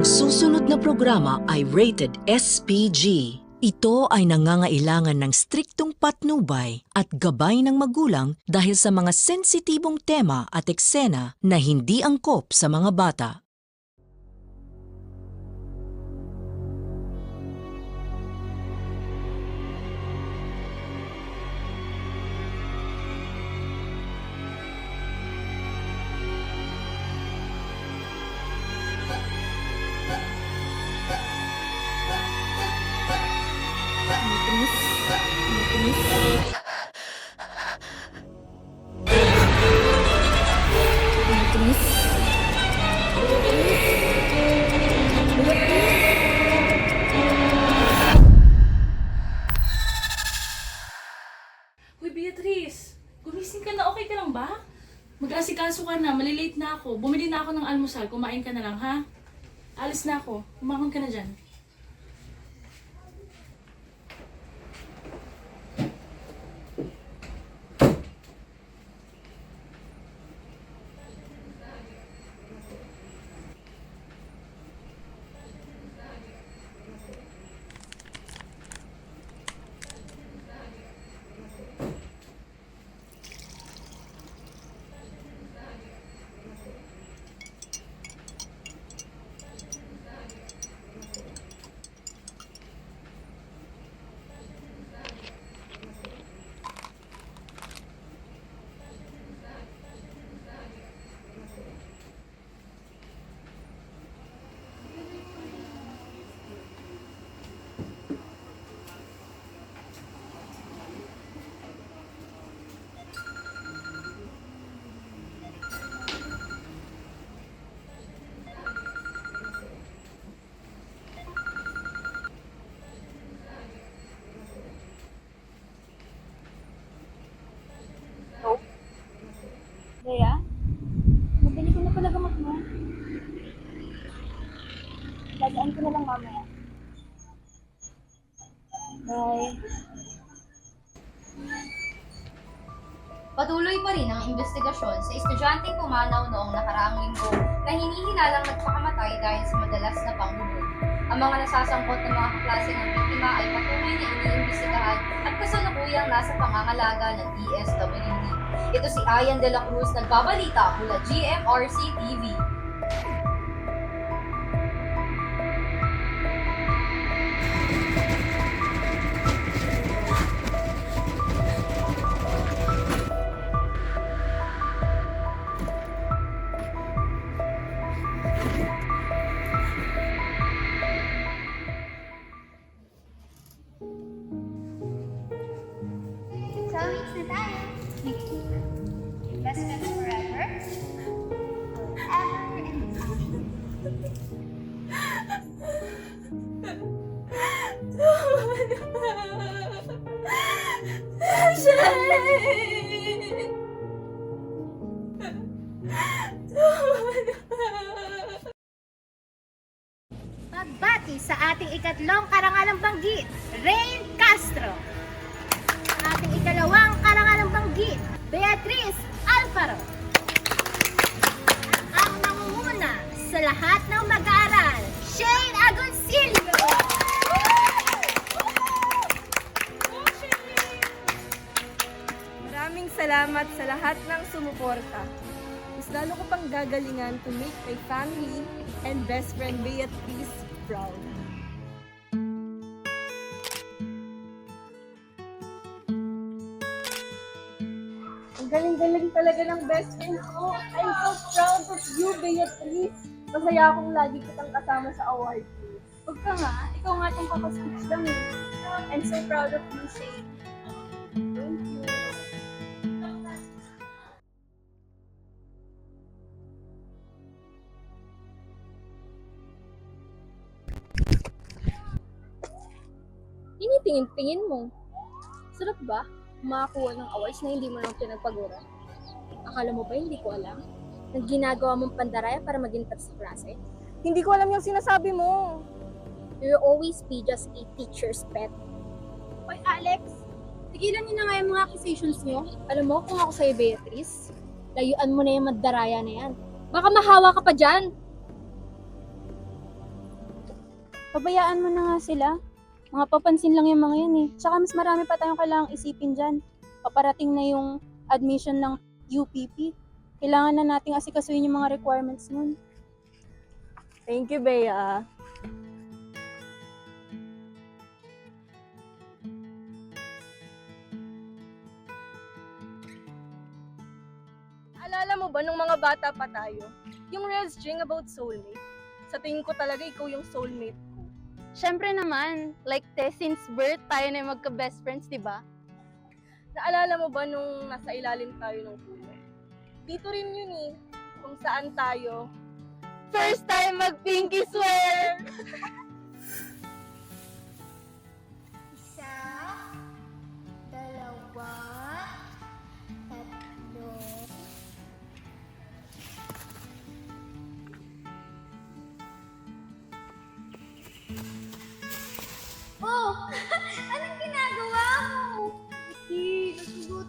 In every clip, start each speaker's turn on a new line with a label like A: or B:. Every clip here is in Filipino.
A: Ang susunod na programa ay rated SPG. Ito ay nangangailangan ng striktong patnubay at gabay ng magulang dahil sa mga sensitibong tema at eksena na hindi angkop sa mga bata.
B: Mag-asikaso ka na, malilate na ako. Bumili na ako ng almusal, kumain ka na lang, ha? Alis na ako. Umakon ka na dyan.
C: Kaya? Mabili ko na pala gamot mo. Dadaan ko na lang mamaya. Bye.
D: Patuloy pa rin ang investigasyon sa estudyanteng pumanaw noong nakaraang linggo na hinihinalang nagpakamatay dahil sa madalas na panghubog. Ang mga nasasangkot ng mga kaklase ng biktima ay patuloy na iniimbestigahan at kasalukuyang nasa pangangalaga ng DSWD. Ito si Ayan de la Cruz nagbabalita mula GMRC TV.
C: Pagbati sa ating ikatlong karangalang banggit, Rain Castro.
E: Salamat sa lahat ng sumuporta. Mas lalo ko pang gagalingan to make my family and best friend Beatrice proud. Ang galing-galing talaga ng best friend ko. I'm so proud of you, Beatrice. Masaya akong lagi kitang kasama sa award.
C: Huwag ka nga, ikaw nga itong kakaspeech lang. I'm so proud of you, Shane.
E: Thank you.
C: Tinitingin-tingin mo. Sarap ba? Makakuha ng awards na hindi mo lang pinagpagura. Akala mo ba hindi ko alam? Nang ginagawa mong pandaraya para maging top sa klase?
E: Hindi ko alam yung sinasabi mo.
C: You'll always be just a teacher's pet. Hoy, Alex! Tigilan niyo na nga yung mga accusations niyo. Alam mo, kung ako sa'yo, Beatrice, layuan mo na yung magdaraya na yan. Baka mahawa ka pa dyan. Pabayaan mo na nga sila. Mga papansin lang yung mga yan eh. Tsaka mas marami pa tayong kailangang isipin dyan. Paparating na yung admission ng UPP. Kailangan na nating asikasuin yung mga requirements nun.
E: Thank you, Bea. Alala mo ba nung mga bata pa tayo? Yung red string about soulmate? Sa tingin ko talaga ikaw yung soulmate.
C: Siyempre naman, like te, since birth, tayo na yung magka-best friends, di ba?
E: Naalala mo ba nung nasa ilalim tayo ng puno? Dito rin yun eh, kung saan tayo.
C: First time mag-pinky swear!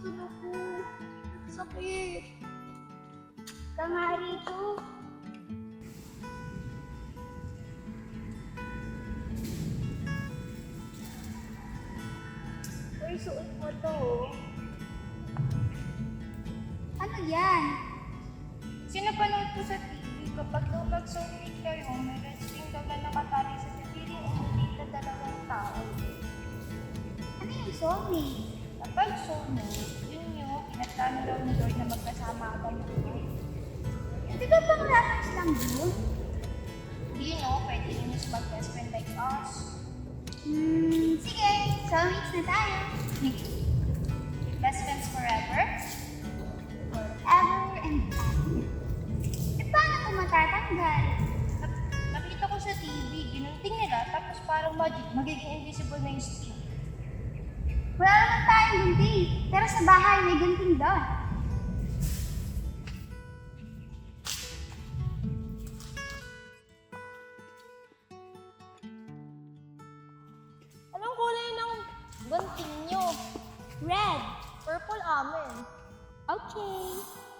F: nasugutan ako. Sakit. Tanga rito. Uy, suot mo to. Ano yan?
G: Sinapanood ko sa TV, kapag daw mag-soulmate kayo, may wrestling daw na nakatali sa sariling umulit na dalawang tao.
F: Ano yung soulmate?
G: Kapag yun yung pinaplano daw ni Lord na magkasama habang buhay.
F: Di ba pang rappers lang yun?
G: Hindi yun, no? Pwede rin yung mag-best friend like us.
F: Hmm, sige. Soulmates na tayo.
G: Best friends forever?
F: Forever and ever. Eh, paano ito matatanggal?
G: Nak- nakita ko sa TV, ginunting nila, tapos parang magic, magiging invisible na yung stick.
F: Tayong gunting. Pero sa bahay, may gunting doon.
E: Anong kulay ng gunting nyo?
F: Red.
E: Purple amin.
F: Okay.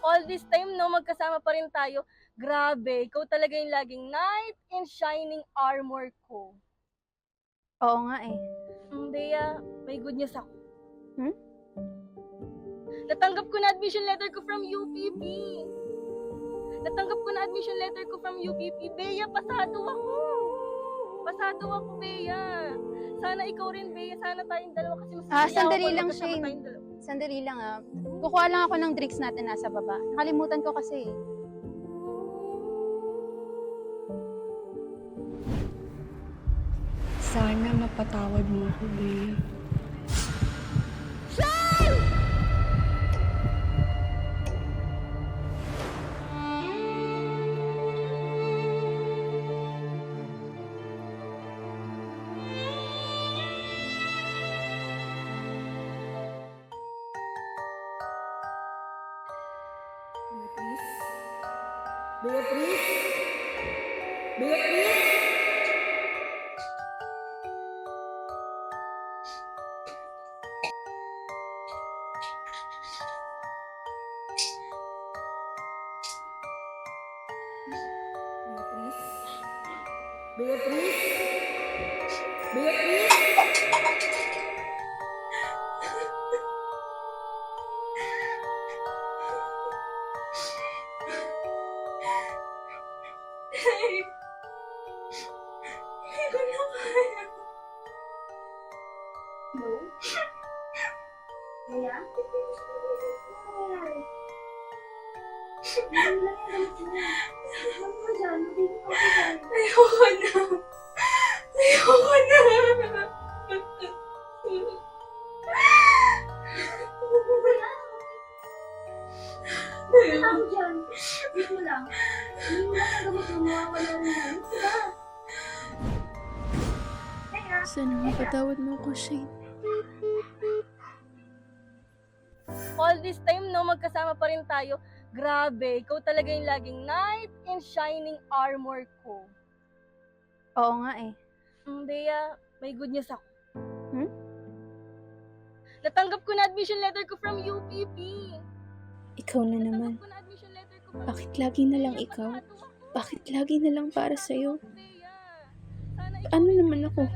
E: All this time, no, magkasama pa rin tayo. Grabe, ikaw talaga yung laging knight in shining armor ko.
C: Oo nga eh.
E: Mm, Bea, may good news ako.
C: Hmm?
E: Natanggap ko na admission letter ko from UPP. Natanggap ko na admission letter ko from UPP. Bea, pasado ako. Pasado ako, Bea. Sana ikaw rin, Bea. Sana tayong dalawa kasi mas
C: Ah,
E: masaya
C: sandali
E: ako
C: lang, Shane. Sandali lang ah. Kukuha lang ako ng drinks natin nasa baba. Nakalimutan ko kasi eh.
H: Sana mapatawad mo ako, Bea.
G: Ayoko na. Ayoko na.
F: Ako Dito lang. Hindi mo lang ang gamot mo. Mawawala rin yan. Diba?
H: Sana mapatawad mo ako, Shane.
E: All this time, no, magkasama pa rin tayo. Grabe, ikaw talaga yung laging knight in shining armor ko.
C: Oo nga eh.
E: Mm, Bea, may good news ako.
C: Hmm?
E: Natanggap ko na admission letter ko from UPP.
H: Ikaw na naman.
E: Natanggap ko na
H: Bakit lagi na lang ikaw? Bakit lagi na lang para sa'yo? Ano naman ako?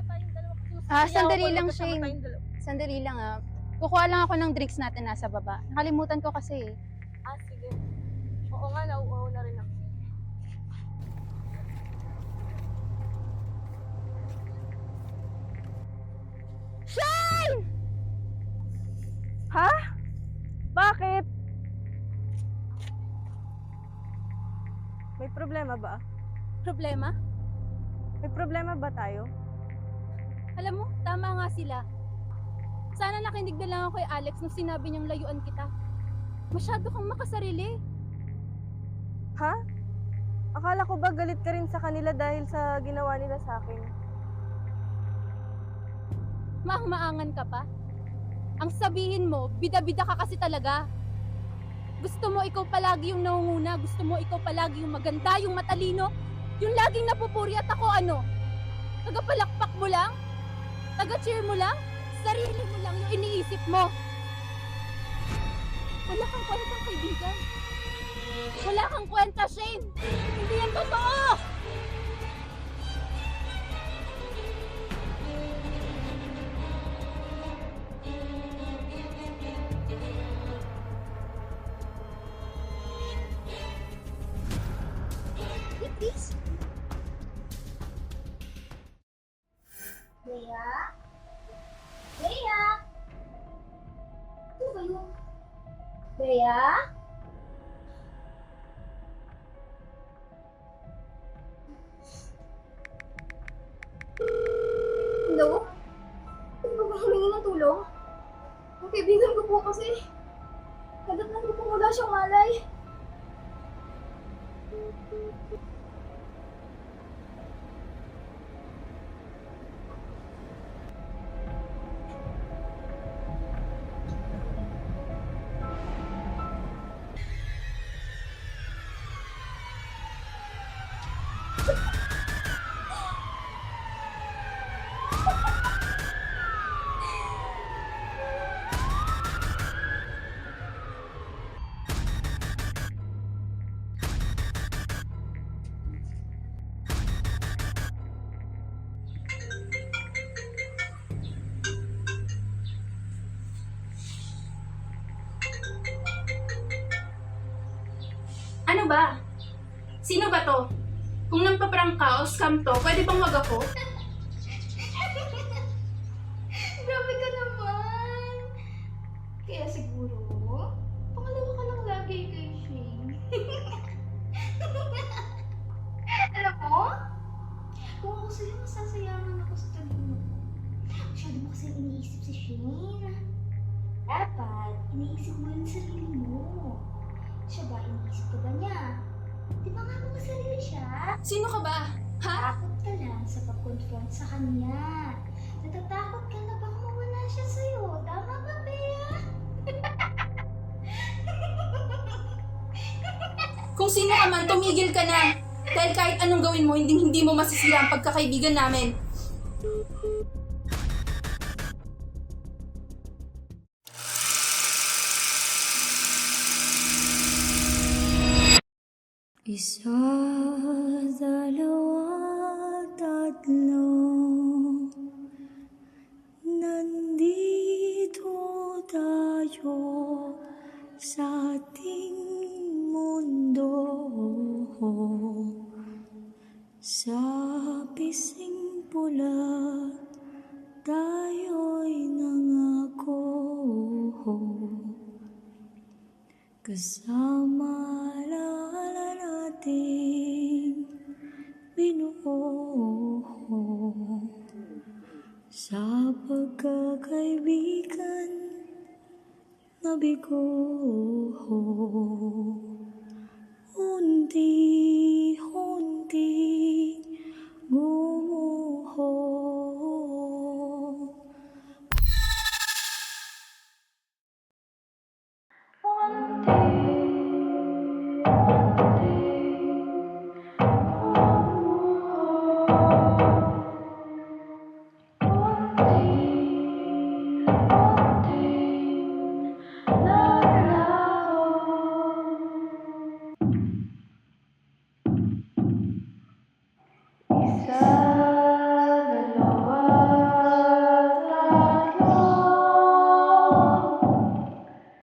C: Ah, sandali lang, Shane. Sandali lang ah. Kukuha lang ako ng drinks natin nasa baba. Nakalimutan ko kasi eh.
E: Ah, sige. Oo nga, nauuhaw na rin ako. Shine! Ha? Bakit? May problema ba?
C: Problema?
E: May problema ba tayo?
C: Alam mo, tama nga sila. Sana nakinig na lang ako kay Alex nung sinabi niyang layuan kita. Masyado kang makasarili.
E: Ha? Akala ko ba galit ka rin sa kanila dahil sa ginawa nila sa akin?
C: Maang-maangan ka pa. Ang sabihin mo, bida-bida ka kasi talaga. Gusto mo ikaw palagi yung nangunguna, gusto mo ikaw palagi yung maganda, yung matalino, yung laging napupuri at ako ano? Tagapalakpak mo lang? Taga-cheer mo lang? Sarili mo lang yung iniisip mo. Wala kang kwentang kaibigan. Wala kang kwenta, Shane! Hindi yan totoo!
F: Bea? Hello? Ano ba ba humingi ng tulong? Ang kaibigan ko po kasi. Kagat na po wala siyang malay.
G: Ano ba? Sino ba to? Kung nagpa-prank ka scam to, pwede bang wag ako?
F: Grabe ka naman! Kaya siguro, pangalawa ka lang lagi kay Shane. Alam mo? Kung ako sa'yo, masasayangan ako sa talino mo. Masyado mo kasi iniisip si Shane. Dapat, iniisip mo yung sarili mo. Siya ba, iniisip ka ba niya? Di ba nga mga sarili siya?
G: Sino ka ba? Ha?
F: Takot ka lang sa pag-confront sa kanya. Natatakot ka na baka mawala siya sa'yo. Tama ba, Bea?
G: Kung sino ka man, tumigil ka na. Dahil kahit anong gawin mo, hindi hindi mo masisira ang pagkakaibigan namin.
H: saw the Lord. Pagkakaibigan mabigo